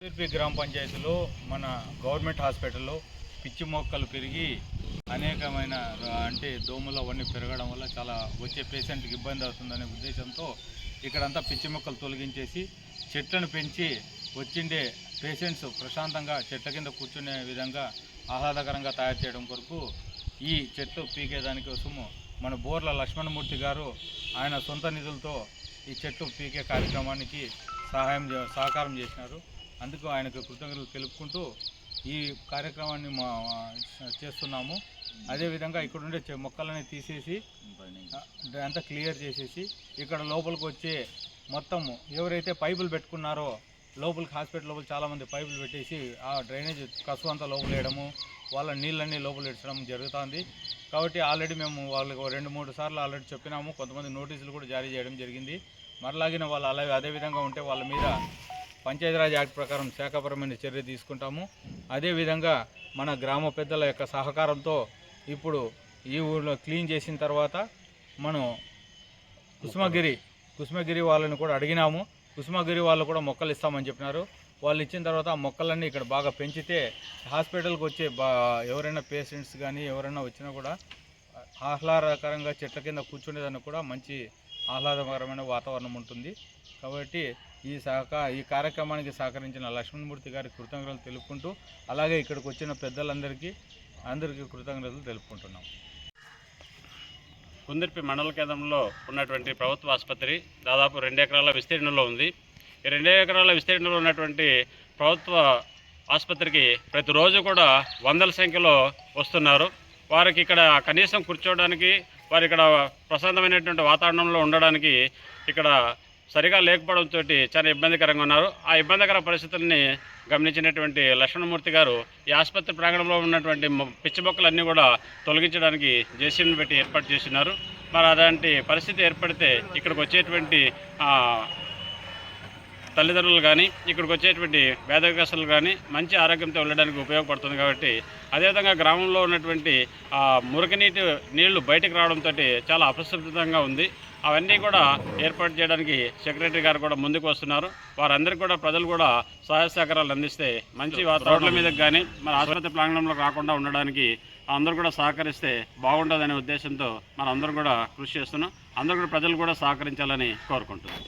సిర్పి గ్రామ పంచాయతీలో మన గవర్నమెంట్ హాస్పిటల్లో పిచ్చి మొక్కలు పెరిగి అనేకమైన అంటే దోమలు అవన్నీ పెరగడం వల్ల చాలా వచ్చే పేషెంట్కి ఇబ్బంది అవుతుందనే ఉద్దేశంతో ఇక్కడంతా పిచ్చి మొక్కలు తొలగించేసి చెట్లను పెంచి వచ్చిండే పేషెంట్స్ ప్రశాంతంగా చెట్ల కింద కూర్చునే విధంగా ఆహ్లాదకరంగా తయారు చేయడం కొరకు ఈ చెట్లు పీకేదాని కోసము మన బోర్ల లక్ష్మణమూర్తి గారు ఆయన సొంత నిధులతో ఈ చెట్లు పీకే కార్యక్రమానికి సహాయం చే- సహకారం చేసినారు. అందుకు ఆయనకు కృతజ్ఞతలు తెలుపుకుంటూ ఈ కార్యక్రమాన్ని మా చేస్తున్నాము. అదేవిధంగా ఇక్కడ ఉండే మొక్కలని తీసేసి అంతా క్లియర్ చేసేసి ఇక్కడ లోపలికి వచ్చే మొత్తము ఎవరైతే పైపులు పెట్టుకున్నారో లోపలికి హాస్పిటల్ లోపల చాలామంది పైపులు పెట్టేసి ఆ డ్రైనేజ్ కసువు అంతా లోపల వేయడము వాళ్ళ నీళ్ళన్నీ లోపల ఇచ్చడం జరుగుతుంది. కాబట్టి ఆల్రెడీ మేము వాళ్ళకి రెండు మూడు సార్లు ఆల్రెడీ చెప్పినాము. కొంతమంది నోటీసులు కూడా జారీ చేయడం జరిగింది. మరలాగిన వాళ్ళు అలాగే అదే విధంగా ఉంటే వాళ్ళ మీద పంచాయతీరాజ్ యాక్ట్ ప్రకారం శాఖపరమైన చర్య తీసుకుంటాము. అదేవిధంగా మన గ్రామ పెద్దల యొక్క సహకారంతో ఇప్పుడు ఈ ఊళ్ళో క్లీన్ చేసిన తర్వాత మనం కుసుమగిరి కుసుమగిరి వాళ్ళని కూడా అడిగినాము. కుసుమగిరి వాళ్ళు కూడా మొక్కలు ఇస్తామని చెప్పినారు. వాళ్ళు ఇచ్చిన తర్వాత ఆ మొక్కలన్నీ ఇక్కడ బాగా పెంచితే హాస్పిటల్కి వచ్చే బా ఎవరైనా పేషెంట్స్ కానీ ఎవరైనా వచ్చినా కూడా ఆహ్లాదకరంగా చెట్ల కింద కూర్చునేదానికి కూడా మంచి ఆహ్లాదకరమైన వాతావరణం ఉంటుంది. కాబట్టి ఈ సహక ఈ కార్యక్రమానికి సహకరించిన లక్ష్మణమూర్తి గారికి కృతజ్ఞతలు తెలుపుకుంటూ అలాగే ఇక్కడికి వచ్చిన పెద్దలందరికీ అందరికీ కృతజ్ఞతలు తెలుపుకుంటున్నాం. కుందిర్పి మండల కేంద్రంలో ఉన్నటువంటి ప్రభుత్వ ఆసుపత్రి దాదాపు రెండు ఎకరాల విస్తీర్ణంలో ఉంది. ఈ రెండు ఎకరాల విస్తీర్ణంలో ఉన్నటువంటి ప్రభుత్వ ఆసుపత్రికి ప్రతిరోజు కూడా వందల సంఖ్యలో వస్తున్నారు. వారికి ఇక్కడ కనీసం కూర్చోవడానికి వారు ఇక్కడ ప్రశాంతమైనటువంటి వాతావరణంలో ఉండడానికి ఇక్కడ సరిగా లేకపోవడంతో చాలా ఇబ్బందికరంగా ఉన్నారు. ఆ ఇబ్బందికర పరిస్థితుల్ని గమనించినటువంటి లక్ష్మణమూర్తి గారు ఈ ఆసుపత్రి ప్రాంగణంలో ఉన్నటువంటి మొ- పిచ్చి మొక్కలన్నీ కూడా తొలగించడానికి జేసీబీని పెట్టి ఏర్పాటు చేసినారు. మరి అలాంటి పరిస్థితి ఏర్పడితే ఇక్కడికి వచ్చేటువంటి తల్లిదండ్రులు కానీ ఇక్కడికి వచ్చేటువంటి వేదవ్యాసులు కానీ మంచి ఆరోగ్యంతో ఉండడానికి ఉపయోగపడుతుంది కాబట్టి అదేవిధంగా గ్రామంలో ఉన్నటువంటి ఆ, మురికినీటి నీళ్ళు బయటకు రావడంతో చాలా అపరిశుభ్రంగా ఉంది. అవన్నీ కూడా ఏర్పాటు చేయడానికి సెక్రటరీ గారు కూడా ముందుకు వస్తున్నారు. వారందరికీ కూడా ప్రజలు కూడా సహాయ సహకారాలు అందిస్తే మంచి రోడ్ల మీద కానీ మన ఆసుపత్రి ప్రాంగణంలో రాకుండా ఉండడానికి అందరూ కూడా సహకరిస్తే బాగుంటుందనే ఉద్దేశంతో మనం అందరం కూడా కృషి చేస్తున్నాం. అందరూ కూడా ప్రజలు కూడా సహకరించాలని కోరుకుంటున్నాం.